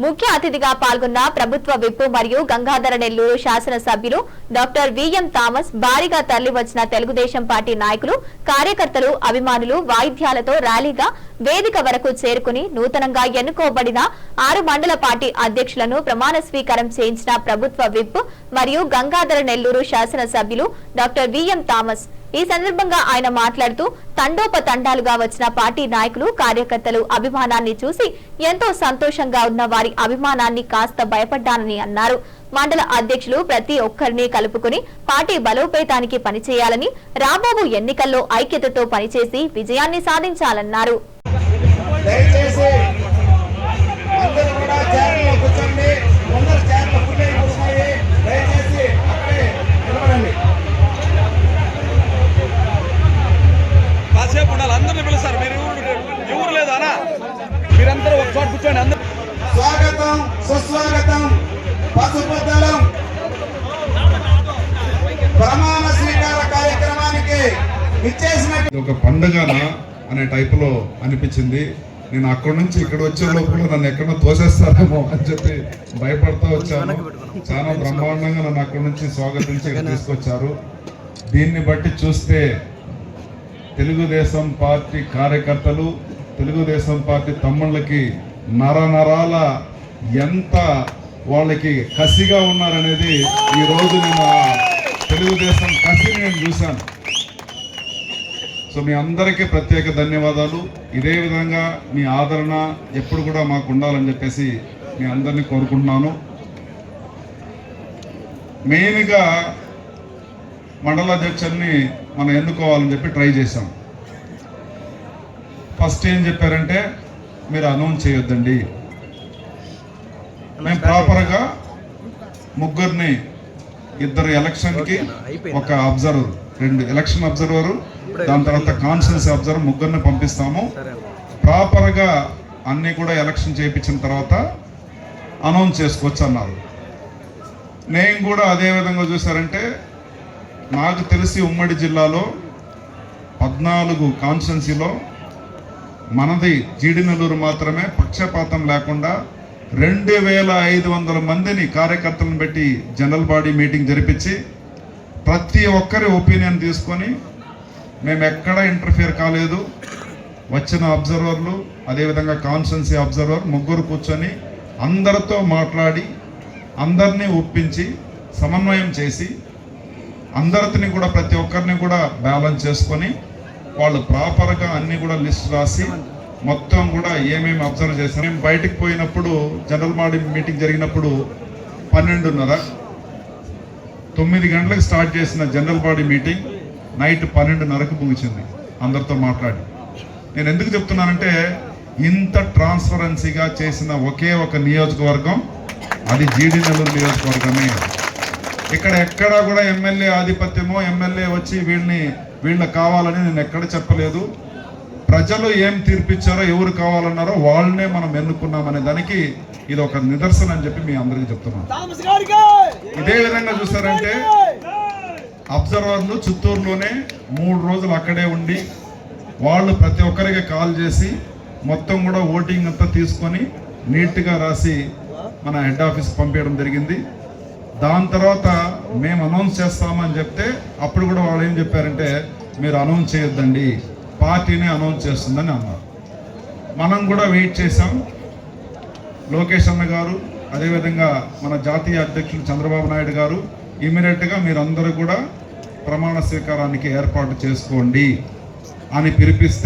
ముఖ్య అతిథిగా పాల్గొన్న ప్రభుత్వ విప్పు మరియు గంగాధర నెల్లూరు శాసనసభ్యులు డాక్టర్ విఎం థామస్ భారీగా తరలివచ్చిన తెలుగుదేశం పార్టీ నాయకులు కార్యకర్తలు అభిమానులు వాయిద్యాలతో ర్యాలీగా వేదిక వరకు చేరుకుని నూతనంగా ఎన్నుకోబడిన ఆరు మండల పార్టీ అధ్యక్షులను ప్రమాణ స్వీకారం చేయించిన ప్రభుత్వ విప్ మరియు గంగాధర నెల్లూరు శాసనసభ్యులు డాక్టర్ విఎం థామస్. ఈ సందర్భంగా ఆయన మాట్లాడుతూ తండోపతండాలుగా వచ్చిన పార్టీ నాయకులు కార్యకర్తలు అభిమానాన్ని చూసి ఎంతో సంతోషంగా ఉన్న వారి అభిమానాన్ని కాస్త భయపడ్డానని అన్నారు. మండల అధ్యక్షులు ప్రతి ఒక్కరిని కలుపుకుని పార్టీ బలోపేతానికి పనిచేయాలని రాబోవు ఎన్నికల్లో ఐక్యతతో పనిచేసి విజయాన్ని సాధించాలన్నారు. దయచేసి అందరూ కూడా చైర్లో కూర్చోండి. ముందర చైర్లో ఫుల్ అయిపోతున్నాయి దయచేసి అక్కడే నిలబడండి. కాసేపు ఉండాలి. అందరిని పిలుస్తారు. మీరు ఎవరు ఎవరు లేదు అనా మీరందరూ ఒక చోట కూర్చోండి. అందరూ స్వాగతం సుస్వాగతం పసుపుద్దలం ప్రమాణ స్వీకార కార్యక్రమానికి ఇచ్చేసిన ఒక పండుగన అనే టైపులో అనిపించింది. నేను అక్కడి నుంచి ఇక్కడ వచ్చే లోపల నన్ను ఎక్కడో తోసేస్తారేమో అని చెప్పి భయపడుతూ వచ్చాను. చాలా బ్రహ్మాండంగా నన్ను అక్కడి నుంచి స్వాగతించి ఇక్కడ తీసుకొచ్చారు. దీన్ని బట్టి చూస్తే తెలుగుదేశం పార్టీ కార్యకర్తలు తెలుగుదేశం పార్టీ తమ్ముళ్ళకి నర నరాల ఎంత వాళ్ళకి కసిగా ఉన్నారనేది ఈ రోజు నేను తెలుగుదేశం కసిని నేను చూశాను. సో మీ అందరికీ ప్రత్యేక ధన్యవాదాలు. ఇదే విధంగా మీ ఆదరణ ఎప్పుడు కూడా మాకు ఉండాలని చెప్పేసి మీ అందరినీ కోరుకుంటున్నాను. మెయిన్గా మండలాధ్యక్షుల్ని మనం ఎన్నుకోవాలని చెప్పి ట్రై చేశాం. ఫస్ట్ ఏం చెప్పారంటే మీరు అనౌన్స్ చేయొద్దండి. మేము ప్రాపర్గా ముగ్గురిని ఇద్దరు ఎలక్షన్కి ఒక అబ్జర్వర్ రెండు ఎలక్షన్ అబ్జర్వరు దాని తర్వాత కాన్స్టిట్యూన్సీ అబ్జర్వర్ ముగ్గురిని పంపిస్తాము. ప్రాపర్గా అన్నీ కూడా ఎలక్షన్ చేయించిన తర్వాత అనౌన్స్ చేసుకోవచ్చు అన్నారు. నేను కూడా అదే విధంగా చూసారంటే నాకు తెలిసి ఉమ్మడి జిల్లాలో పద్నాలుగు కాన్స్టిట్యున్సీలో మనది జీడినల్లూరు మాత్రమే పక్షపాతం లేకుండా రెండు వేల ఐదు వందల మందిని కార్యకర్తలను పెట్టి జనరల్ బాడీ మీటింగ్ జరిపించి ప్రతి ఒక్కరి ఒపీనియన్ తీసుకొని మేము ఎక్కడా ఇంటర్ఫియర్ కాలేదు. వచ్చిన అబ్జర్వర్లు అదేవిధంగా కాన్స్టెన్సీ అబ్జర్వర్ ముగ్గురు కూర్చొని అందరితో మాట్లాడి అందరినీ ఒప్పించి సమన్వయం చేసి అందరిని కూడా ప్రతి ఒక్కరిని కూడా బ్యాలెన్స్ చేసుకొని వాళ్ళు ప్రాపర్గా అన్ని కూడా లిస్ట్ రాసి మొత్తం కూడా ఏమేమి అబ్జర్వ్ చేస్తాం మేము బయటకు పోయినప్పుడు జనరల్ బాడీ మీటింగ్ జరిగినప్పుడు పన్నెండున్నర తొమ్మిది గంటలకు స్టార్ట్ చేసిన జనరల్ బాడీ మీటింగ్ నైట్ పన్నెండున్నరకు ముగిసింది. అందరితో మాట్లాడి. నేను ఎందుకు చెప్తున్నానంటే ఇంత ట్రాన్స్పరెన్సీగా చేసిన ఒకే ఒక నియోజకవర్గం అది జీడి నెల్లూరు నియోజకవర్గమే. ఇక్కడ ఎక్కడా కూడా ఎమ్మెల్యే ఆధిపత్యమో ఎమ్మెల్యే వచ్చి వీళ్ళని వీళ్ళకి కావాలని నేను ఎక్కడ చెప్పలేదు. ప్రజలు ఏం తీర్పిచ్చారో ఎవరు కావాలన్నారో వాళ్ళనే మనం ఎన్నుకున్నామనే దానికి ఇది ఒక నిదర్శనం అని చెప్పి మీ అందరికీ చెప్తున్నాను. ఇదే విధంగా చూసారంటే అబ్జర్వర్లు చిత్తూరులోనే మూడు రోజులు అక్కడే ఉండి వాళ్ళు ప్రతి ఒక్కరికి కాల్ చేసి మొత్తం కూడా ఓటింగ్ అంతా తీసుకొని నీట్గా రాసి మన హెడ్ ఆఫీస్ పంపించడం జరిగింది. దాని తర్వాత మేము అనౌన్స్ చేస్తామని చెప్తే అప్పుడు కూడా వాళ్ళు ఏం చెప్పారంటే మీరు అనౌన్స్ చేయొద్దండి పార్టీనే అనౌన్స్ చేస్తుందని అన్నారు. మనం కూడా వెయిట్ చేసాం లోకేష్ అన్న గారు అదేవిధంగా మన జాతీయ అధ్యక్షులు చంద్రబాబు నాయుడు గారు ఇమీడియట్గా మీరందరూ కూడా ప్రమాణ స్వీకారానికి ఏర్పాటు చేసుకోండి అని పిలిపిస్తే